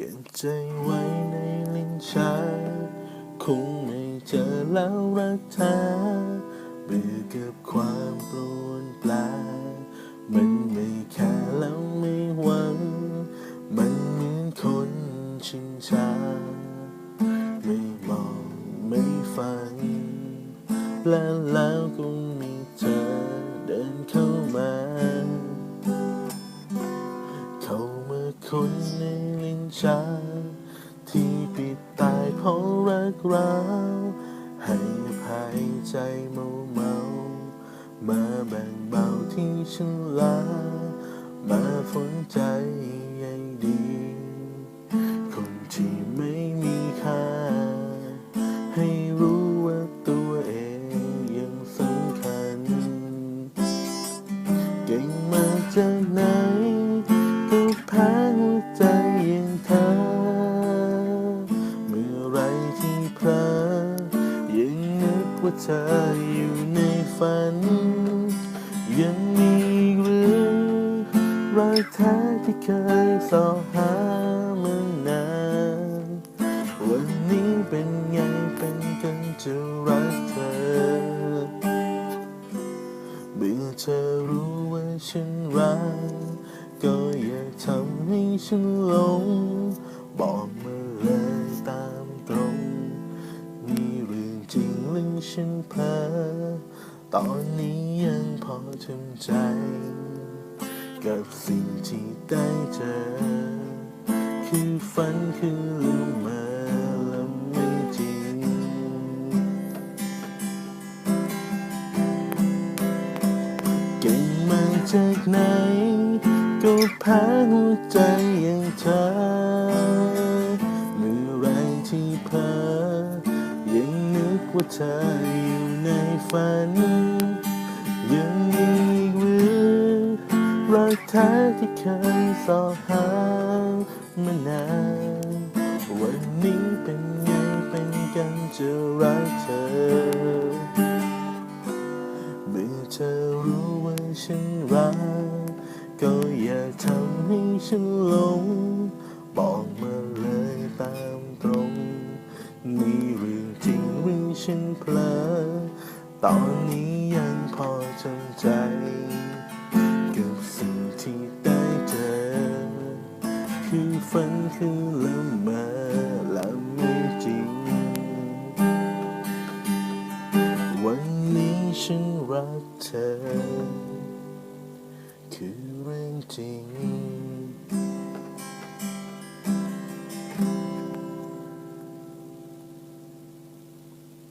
เก็บใจไว้ในลิ้นชักคงไม่เจอแล้วรักแท้เบื่อกับความปรวนปลา มันไม่แค่แล้วไม่หวัง มันเหมือนคนชิงชา ไม่มองไม่ฟังและแล้วก็ เข้ามาคนในลิ้นชักที่ปิดตายเพราะรักเราให้อภัยใจเมาเมา มาแบ่งเบาที่ฉันลา มาฝนใจใยดี ที่เพลอยังนึกว่าเธออยู่ในฝัน ยังมีอีกหรือรักแท้ที่เคยสอหามานาน วันนี้เป็นไงเป็นกันจะรักเธอเมื่อเธอรู้ว่าฉันรัก ก็อย่าทำให้ฉันหลงบอกมาเลยตา ฉันเพ้อตอนนี้ยังพอทำใจ กับสิ่งที่ได้เจอ คือฝันคือลืมมาและไม่จริง เก่งมาจากไหน ก็แพ้หัวใจอย่างเธอ ว่าเธออยู่ในฝัน ยังมีอีกหรือรักแท้ที่เคยสอหามานานวันนี้เป็นไงเป็นกันจะรักเธอ เมื่อเธอรู้ว่าฉันรัก ก็อย่าทำให้ฉันหลง ตอนนี้ยังพอจำใจ กับสิ่งที่ได้เจอ คือฝันคือละเมอและไม่จริง วันนี้ฉันรักเธอ คือเรื่องจริง